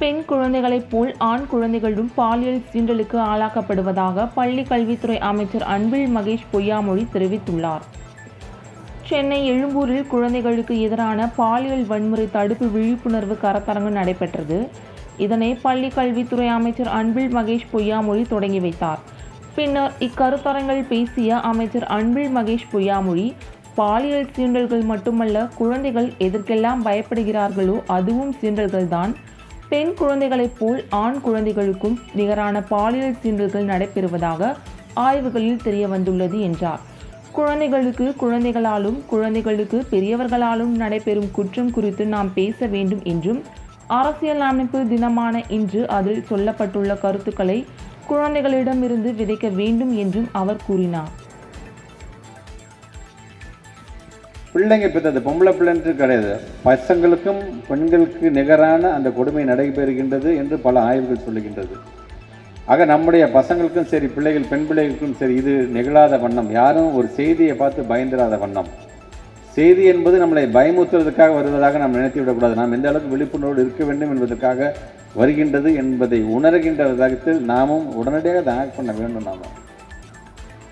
பெண் குழந்தைகளைப் போல் ஆண் குழந்தைகளும் பாலியல் சீண்டலுக்கு ஆளாக்கப்படுவதாக பள்ளி கல்வித்துறை அமைச்சர் அன்பில் மகேஷ் பொய்யாமொழி தெரிவித்துள்ளார். சென்னை எழும்பூரில் குழந்தைகளுக்கு எதிரான பாலியல் வன்முறை தடுப்பு விழிப்புணர்வு கருத்தரங்கு நடைபெற்றது. இதனை பள்ளி கல்வித்துறை அமைச்சர் அன்பில் மகேஷ் பொய்யாமொழி தொடங்கி வைத்தார். பின்னர் இக்கருத்தரங்கில் பேசிய அமைச்சர் அன்பில் மகேஷ் பொய்யாமொழி பாலியல் சீண்டல்கள் மட்டுமல்ல குழந்தைகள் எதற்கெல்லாம் பயப்படுகிறார்களோ அதுவும் சீண்டல்கள்தான். பெண் குழந்தைகளைப் போல் ஆண் குழந்தைகளுக்கும் நிகரான பாலியல் தீண்டல்கள் நடைபெறுவதாக ஆய்வுகளில் தெரிய வந்துள்ளது என்றார். குழந்தைகளுக்கு குழந்தைகளாலும் குழந்தைகளுக்கு பெரியவர்களாலும் நடைபெறும் குற்றம் குறித்து நாம் பேச வேண்டும் என்றும் அரசியல் அமைப்பு தினமான இன்று அதில் சொல்லப்பட்டுள்ள கருத்துக்களை குழந்தைகளிடமிருந்து விதைக்க வேண்டும் என்றும் அவர் கூறினார். பிள்ளைங்க பெற்றது பொம்பளை பிள்ளைன்ட்டு கிடையாது. பசங்களுக்கும் பெண்களுக்கு நிகரான அந்த கொடுமை நடைபெறுகின்றது என்று பல ஆய்வுகள் சொல்லுகின்றது. ஆக நம்முடைய பசங்களுக்கும் சரி பிள்ளைகள் பெண் பிள்ளைகளுக்கும் சரி இது நிகழாத வண்ணம். யாரும் ஒரு செய்தியை பார்த்து பயந்துராத வண்ணம். செய்தி என்பது நம்மளை பயமுத்துறதுக்காக வருவதாக நாம் நினைத்து விடக்கூடாது. நாம் எந்த அளவுக்கு விழிப்புணர்வோடு இருக்க வேண்டும் என்பதற்காக வருகின்றது என்பதை உணர்கின்ற விதத்தில் நாமும் உடனடியாக அதை ஆக்ட் பண்ண வேண்டும் நாம.